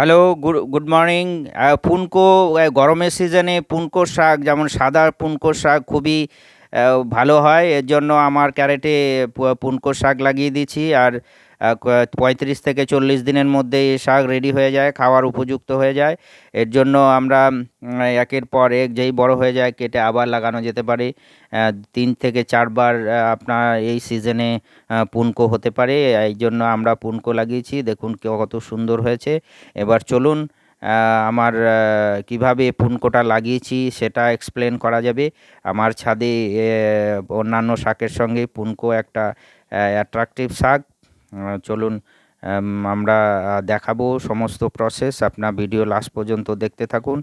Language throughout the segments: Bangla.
Hello, good good morning. পুনকো গরমের সিজনে পুনকো শাক, যেমন সাদা পুনকো শাক খুবই ভালো হয়। এর জন্য আমার ক্যারেটে পুনকো শাক লাগিয়ে দিয়েছি। আর পঁয়ত্রিশ থেকে চল্লিশ দিনের মধ্যে এই শাক রেডি হয়ে যায়, খাওয়ার উপযুক্ত হয়ে যায়। এর জন্য আমরা একের পর এক যেই বড় হয়ে যায়, কেটে আবার লাগানো যেতে পারে। তিন থেকে চারবার আপনার এই সিজনে পুনকো হতে পারে। এই জন্য আমরা পুনকো লাগিয়েছি। দেখুন কত সুন্দর হয়েছে। এবার চলুন আমার কীভাবে পুনকোটা লাগিয়েছি সেটা এক্সপ্লেন করা যাবে। আমার ছাদে অন্যান্য শাকের সঙ্গে পুনকো একটা অ্যাট্রাকটিভ শাক। চলুন আমরা দেখাবো সমস্ত প্রসেস আপনার ভিডিও লাস্ট পর্যন্ত দেখতে থাকুন।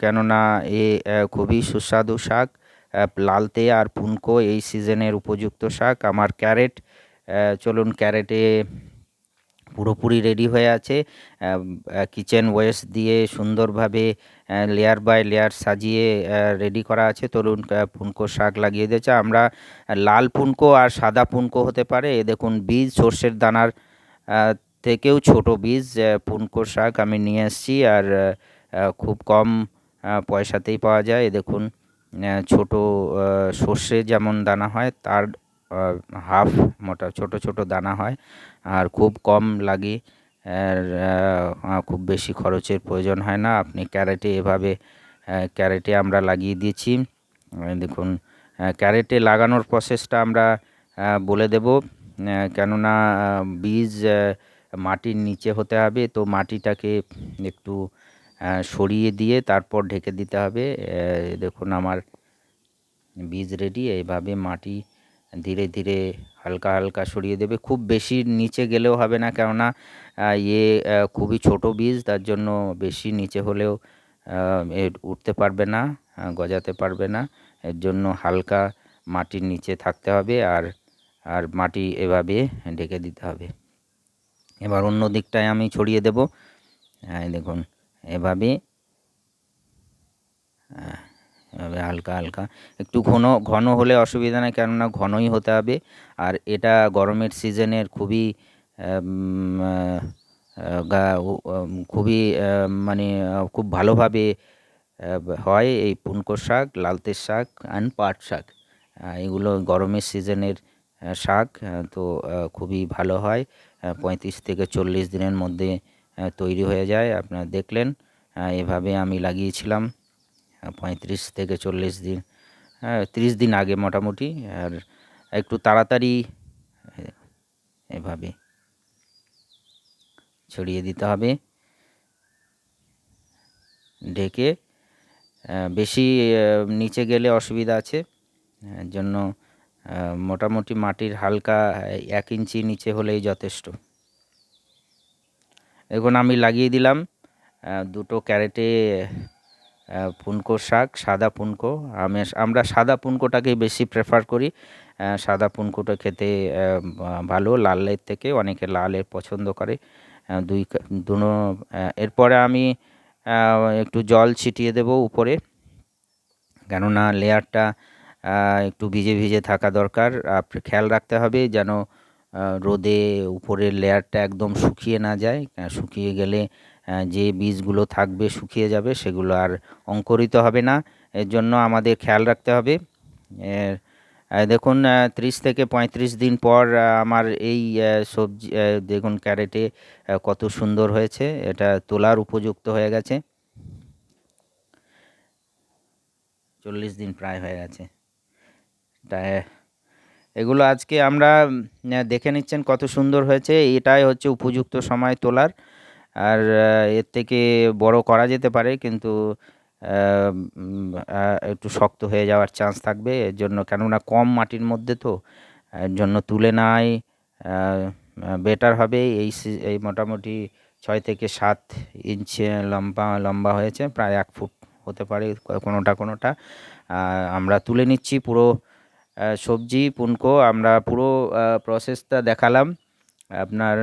কেননা এ খুবই সুস্বাদু শাক। লালতে আর পুনকো এই সিজনের উপযুক্ত শাক। আমার ক্যারেট চলুন ক্যারেটে পুরোপুরি রেডি হয়ে আছে। কিচেন ওয়েস্ট দিয়ে সুন্দরভাবে লেয়ার বাই লেয়ার সাজিয়ে রেডি করা আছে। তরুণ পুনকো শাক লাগিয়ে দিয়েছে। আমরা লাল পুনকো আর সাদা পুনকো হতে পারে। এ দেখুন, বীজ, সর্ষের দানার থেকেও ছোট বীজ পুনকো শাক আমি নিয়ে এসেছি। আর খুব কম পয়সাতেই পাওয়া যায়। দেখুন ছোট সর্ষে যেমন দানা হয়, তার হাফ মোটা, ছোট ছোট দানা হয় আর খুব কম লাগে খুব বেশি খরচের প্রয়োজন হয় না। আপনি ক্যারেটে এভাবে ক্যারেটে আমরা লাগিয়ে দিয়েছি। দেখুন ক্যারেটে লাগানোর প্রসেসটা আমরা বলে দেব কেননা বীজ মাটির নিচে হতে হবে। তো মাটিটাকে একটু সরিয়ে দিয়ে তারপর ঢেকে দিতে হবে। দেখুন আমার বীজ রেডি এইভাবে মাটি ধীরে ধীরে হালকা হালকা সরিয়ে দেবে। খুব বেশি নিচে গেলেও হবে না, কেননা ইয়ে খুবই ছোট বীজ, তার জন্য বেশি নিচে হলেও উঠতে পারবে না গজাতে পারবে না। এর জন্য হালকা মাটির নিচে থাকতে হবে আর আর মাটি এভাবে ঢেকে দিতে হবে। এবার অন্য দিকটায় আমি ছড়িয়ে দেব। হ্যাঁ দেখুন, এভাবে এভাবে হালকা হালকা। একটু ঘন ঘন হলে অসুবিধা নেই, কেননা ঘনই হতে হবে। আর এটা গরমের সিজনের খুবই খুবই মানে খুব ভালোভাবে হয় এই পুনকো শাক লালতের শাক অ্যান্ড পাট শাক। এগুলো গরমের সিজনের শাক তো খুবই ভালো হয়। পঁয়ত্রিশ থেকে চল্লিশ দিনের মধ্যে তৈরি হয়ে যায়। আপনারা দেখলেন এভাবে আমি লাগিয়েছিলাম। পঁয়ত্রিশ থেকে চল্লিশ দিন হ্যাঁ ত্রিশ দিন আগে মোটামুটি, আর একটু তাড়াতাড়ি, এভাবে ছড়িয়ে দিতে হবে। ঢেকে বেশি নিচে গেলে অসুবিধা আছে জন্য মোটামুটি মাটির হালকা, এক ইঞ্চি নিচে হলেই যথেষ্ট। এখন আমি লাগিয়ে দিলাম দুটো ক্যারেটে পুনকো শাক, সাদা পুনকো। আমি আমরা সাদা পুনকোটাকেই বেশি প্রেফার করি। সাদা পুনকোটা খেতে ভালো। লালের থেকে অনেকে লালের পছন্দ করে। দুই দুনো এরপরে আমি একটু জল ছিটিয়ে দেব উপরে। কেননা লেয়ারটা একটু ভিজে ভিজে থাকা দরকার। খেয়াল রাখতে হবে যেন রোদে উপরের লেয়ারটা একদম শুকিয়ে না যায়। শুকিয়ে গেলে যে বীজগুলো থাকবে শুকিয়ে যাবে, সেগুলো আর অঙ্কুরিত হবে না। এর জন্য আমাদের খেয়াল রাখতে হবে। দেখুন ত্রিশ থেকে পঁয়ত্রিশ দিন পর আমার এই সবজি দেখুন ক্যারেটে কত সুন্দর হয়েছে। এটা তোলার উপযুক্ত হয়ে গেছে। চল্লিশ দিন প্রায় হয়ে গেছে। তা এগুলো আজকে আমরা দেখে নিচ্ছেন কত সুন্দর হয়েছে। এটাই হচ্ছে উপযুক্ত সময় তোলার। আর এর থেকে বড় করা যেতে পারে, কিন্তু একটু শক্ত হয়ে যাওয়ার চান্স থাকবে। এর জন্য কেননা কম মাটির মধ্যে তো, এর জন্য তুলে নেওয়াই বেটার হবে। এই এই মোটামুটি ছয় থেকে সাত ইঞ্চি লম্বা লম্বা হয়েছে, প্রায় এক ফুট হতে পারে কোনোটা কোনোটা। আমরা তুলে নিচ্ছি পুরো সবজি, পুনকো, আমরা পুরো প্রসেসটা দেখালাম। আপনার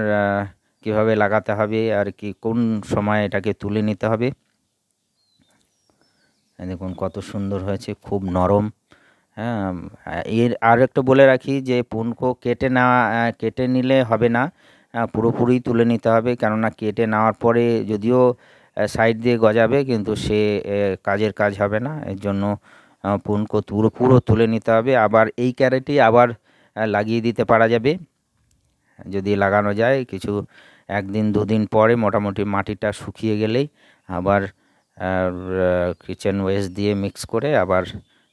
কীভাবে লাগাতে হবে আর কি, কোন সময় এটাকে তুলে নিতে হবে। দেখুন কত সুন্দর হয়েছে, খুব নরম। হ্যাঁ এর আর একটু বলে রাখি যে, পুনকো কেটে না কেটে নিলে হবে না। পুরোপুরি তুলে নিতে হবে, কেননা কেটে নেওয়ার পরে যদিও সাইড দিয়ে গজাবে, কিন্তু সে কাজের কাজ হবে না। এর জন্য পুনকো পুরো পুরো তুলে নিতে হবে। আবার এই ক্যারেটে আবার লাগিয়ে দিতে পারা যাবে। যদি লাগানো যায়, কিছু একদিন, দুদিন পরে মোটামুটি মাটিটা শুকিয়ে গেলেই আবার কিচেন ওয়েস্ট দিয়ে মিক্স করে আবার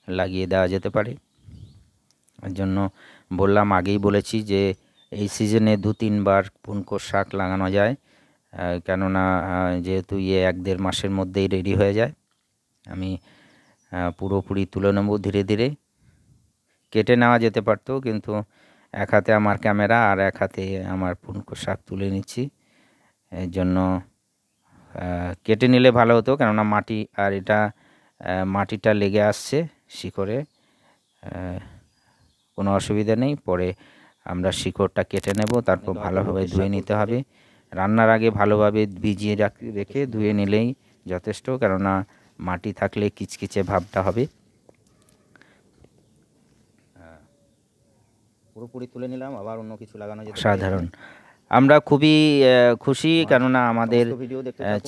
লাগিয়ে দেওয়া যেতে পারে। এর জন্য বললাম, আগেই বলেছি যে এই সিজনে দু তিনবার পুনকো শাক লাগানো যায়। কেননা যেহেতু ইয়ে এক দেড় মাসের মধ্যেই রেডি হয়ে যায়। আমি পুরোপুরি তুলে নেব ধীরে ধীরে। কেটে নেওয়া যেতে পারতো, কিন্তু এক হাতে আমার ক্যামেরা আর এক হাতে আমার পুনকো শাক তুলে নিচ্ছি। এর জন্য কেটে নিলে ভালো হতো, কেননা মাটি আর এটা মাটিটা লেগে আসছে শিকড়ে কোনো অসুবিধা নেই, পরে আমরা শিকড়টা কেটে নেব, তারপর ভালোভাবে ধুয়ে নিতে হবে। রান্নার আগে ভালোভাবে ভিজিয়ে রাখ- রেখে ধুয়ে নিলেই যথেষ্ট, কেননা মাটি থাকলে কিচকিচে ভাবটা হবে। পুরোপুরি তুলে নিলাম আবার অন্য কিছু লাগানো যেতে সাধারণ আমরা খুবই খুশি কেননা আমাদের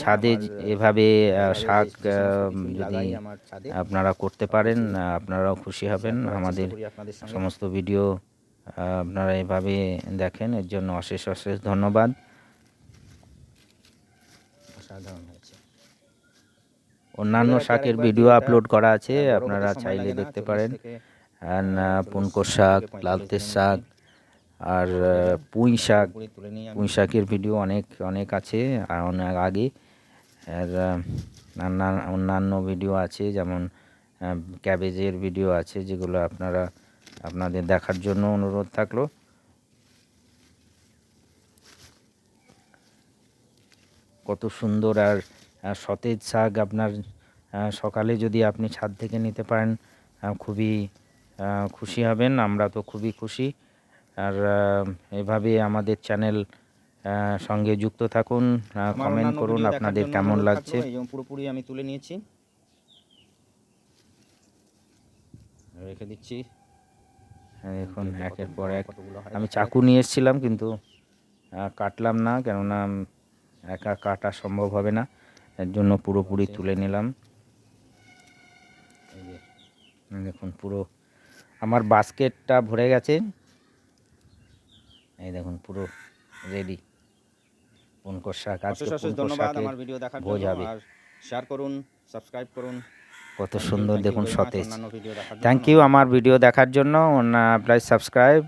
ছাদে এভাবে শাক যদি আপনারা করতে পারেন আপনারাও খুশি হবেন। আমাদের সমস্ত ভিডিও আপনারা এভাবে দেখেন এর জন্য অশেষ অশেষ ধন্যবাদ। অসাধারণ। হয়েছে অন্যান্য শাকের ভিডিও আপলোড করা আছে আপনারা চাইলে দেখতে পারেন। আর পুনকো শাক লালতের শাক আর পুঁই শাক পুঁই শাকের ভিডিও অনেক অনেক আছে আর অনেক আগে। আর আহ, নানা অন্যান্য ভিডিও আছে যেমন ক্যাবেজের ভিডিও আছে যেগুলো আপনারা আপনাদের দেখার জন্য অনুরোধ থাকল। কত সুন্দর আর সতেজ শাক আপনার সকালে যদি আপনি ছাদ থেকে নিতে পারেন খুবই খুশি হবেন আমরা তো খুবই খুশি। আর এভাবে আমাদের চ্যানেল সঙ্গে যুক্ত থাকুন কমেন্ট করুন আপনাদের কেমন লাগছে? পুরোপুরি আমি তুলে নিয়েছি। রেখে দিচ্ছি। হ্যাঁ, দেখুন একের পর এক। আমি চাকু নিয়ে এসেছিলাম কিন্তু কাটলাম না কেননা একা কাটা সম্ভব হবে না। এর জন্য পুরোপুরি তুলে নিলাম। দেখুন পুরো আমার বাস্কেটটা ভরে গেছে। এই দেখুন পুরো রেডি পুনকর শাক আজকে ধন্যবাদ আমার ভিডিও দেখার জন্য। আর শেয়ার করুন সাবস্ক্রাইব করুন। কত সুন্দর দেখুন সতেজ। থ্যাংক ইউ আমার ভিডিও দেখার জন্য। Plus subscribe